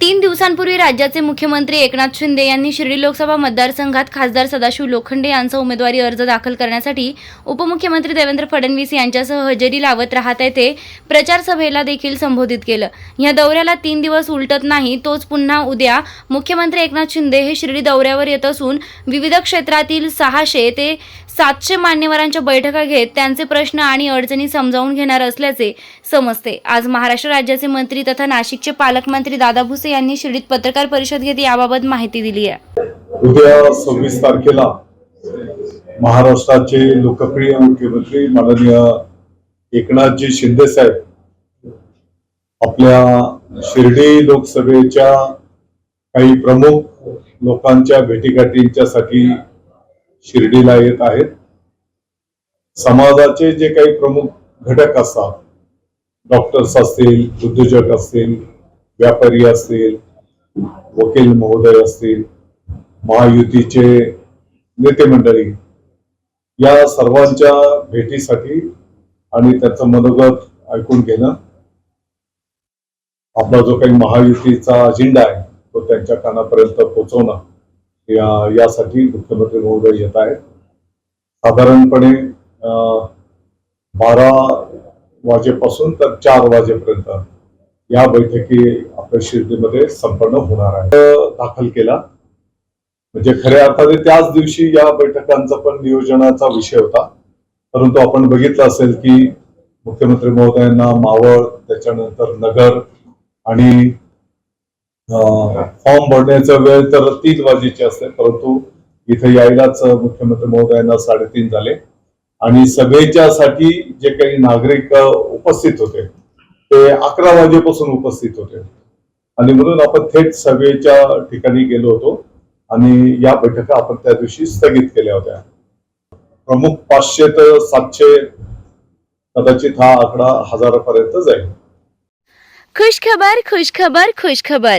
तीन दिवसांपूर्वी राज्याचे मुख्यमंत्री एकनाथ शिंदे यांनी शिर्डी लोकसभा मतदारसंघात खासदार सदाशिव लोखंडे यांचा उमेदवारी अर्ज दाखल करण्यासाठी उपमुख्यमंत्री देवेंद्र फडणवीस यांच्यासह हजेरी लावत राहत येथे प्रचार सभेला देखील संबोधित केलं. या दौऱ्याला तीन दिवस उलटत नाही तोच पुन्हा उद्या मुख्यमंत्री एकनाथ शिंदे हे शिर्डी दौऱ्यावर येत असून विविध क्षेत्रातील सहाशे ते सातशे मान्यवरांच्या बैठका घेत त्यांचे प्रश्न आणि अडचणी समजावून घेणार असल्याचे समजते. आज महाराष्ट्र राज्याचे मंत्री तथा नाशिकचे पालकमंत्री दादा भुसे यांनी शिर्डीत पत्रकार परिषद घेत याबाबत माहिती दिली आहे. उद्या सव्वीस तारखेला महाराष्ट्राचे लोकप्रिय मुख्यमंत्री माननीय एकनाथजी शिंदे साहेब आपल्या शिर्डी लोकसभेच्या काही प्रमुख लोकांच्या भेटीगाठींच्यासाठी शिर्डीला येत आहेत. समाजाचे जे काही प्रमुख घटक असतात डॉक्टर्स असतील उद्योजक असतील व्यापारी असतील वकील महोदय असतील महायुतीचे नेते मंडळी या सर्वांच्या भेटीसाठी आणि त्याचं मनोगत ऐकून घेणं आपला जो काही महायुतीचा अजेंडा आहे तो त्यांच्या कानापर्यंत पोहोचवणं या यासाठी मुख्यमंत्री महोदय येत आहेत. साधारणपणे अं, बारा वाजेपासून तर चार वाजेपर्यंत या बैठकी आपल्या शिर्डीमध्ये संपन्न होणार आहे. दाखल केला. म्हणजे खऱ्या अर्थाने त्याच दिवशी या बैठकांचा पण नियोजनाचा विषय होता. परंतु आपण बघितलं असेल की मुख्यमंत्री महोदयांना मावळ त्याच्यानंतर नगर आणि फॉर्म भरण्याचा वेळ तर तीन वाजेची असते. परंतु इथे यायलाच मुख्यमंत्री महोदयांना साडेतीन झाले. आणि सभेच्यासाठी जे काही नागरिक उपस्थित होते ते अकरा वाजेपासून उपस्थित होते. आणि म्हणून आपण थेट सभेच्या ठिकाणी गेलो होतो आणि या बैठका आपण त्या दिवशी स्थगित केल्या होत्या. प्रमुख पाचशे ते सातशे कदाचित हा आकडा हजारापर्यंत जाईल. खुश खबर खुश खबर खुश खबर.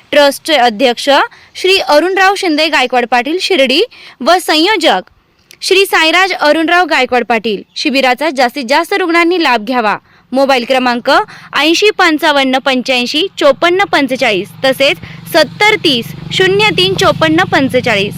ट्रस्टचे अध्यक्ष श्री अरुणराव शिंदे गायकवाड पाटील शिर्डी व संयोजक श्री साईराज अरुणराव गायकवाड पाटील शिबिराचा जास्तीत जास्त रुग्णांनी लाभ घ्यावा. मोबाईल क्रमांक ऐंशी पंचावन्न पंच्याऐंशी चोपन्न पंचेचाळीस तसेच सत्तर तीस शून्य तीन चोपन्न पंचेचाळीस.